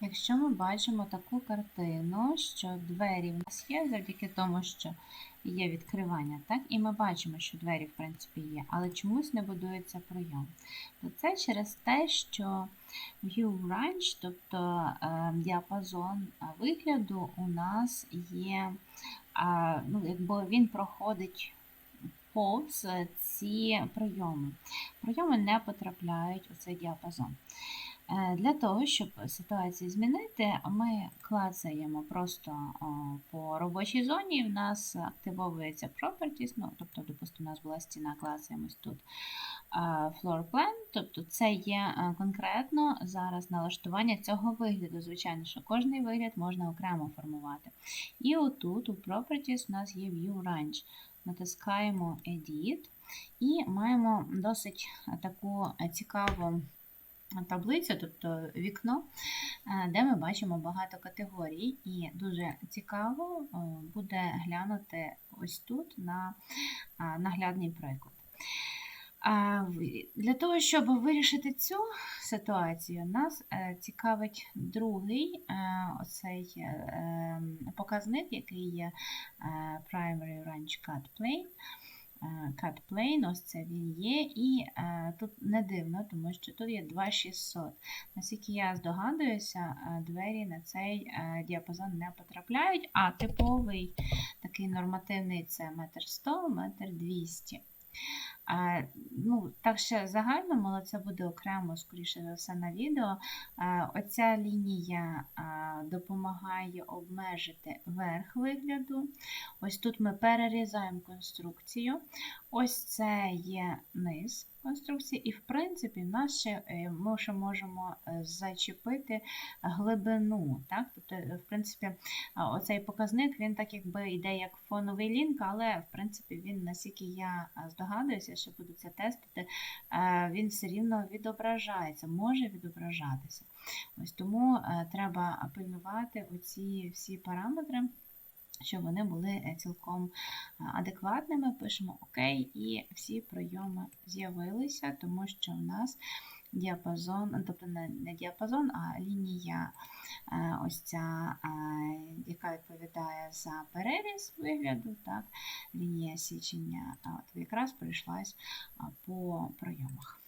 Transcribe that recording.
Якщо ми бачимо таку картину, що двері в нас є завдяки тому, що є відкривання, так, і ми бачимо, що двері, в принципі, є, але чомусь не будується пройом, то це через те, що view range, тобто е, діапазон вигляду у нас є, е, ну, якби він проходить повз ці прийоми. Прийоми не потрапляють у цей діапазон. Е, Для того, щоб ситуацію змінити, ми клацаємо просто по робочій зоні. В нас активовується Properties, ну, тобто, допустимо, у нас була стіна, клацаємо тут е, Floor Plan, тобто це є е, конкретно зараз налаштування цього вигляду. Звичайно, що кожний вигляд можна окремо формувати. І отут у Properties у нас є View Range. Натискаємо Edit і маємо досить таку цікаву таблицю, тобто вікно, е, де ми бачимо багато категорій, і дуже цікаво е, буде глянути ось тут на е, наглядний приклад. Для того, щоб вирішити цю ситуацію, нас цікавить другий оцей показник, який є Primary Range Cut Plane. Cut Plane, ось це він є, і е, тут не дивно, тому що тут є 2600. Наскільки я здогадуюся, е, двері на цей е, діапазон не потрапляють, а типовий такий нормативний це 1,100 м, 1,200 м. Е, ну, Так ще загально, але це буде окремо, скоріше за все, на відео. Оця лінія допомагає обмежити верх вигляду. Ось тут ми перерізаємо конструкцію. Ось це є низ конструкції, і, в принципі, в нас ще е, ми ще можемо е, зачепити глибину. Так? Тобто, е, в принципі, оцей показник він так якби йде як фоновий лінк, але в принципі він, наскільки я здогадуюся, що буду це тестити, він все рівно відображається, може відображатися. Ось Тому треба пильнувати оці всі параметри щоб вони були е, цілком адекватними. Пишемо ОК, і всі прийоми з'явилися, тому що в нас діапазон, тобто не діапазон, а лінія, е, ось ця, е, яка відповідає за переріз вигляду, так, лінія січення, от якраз пройшлась по прийомах.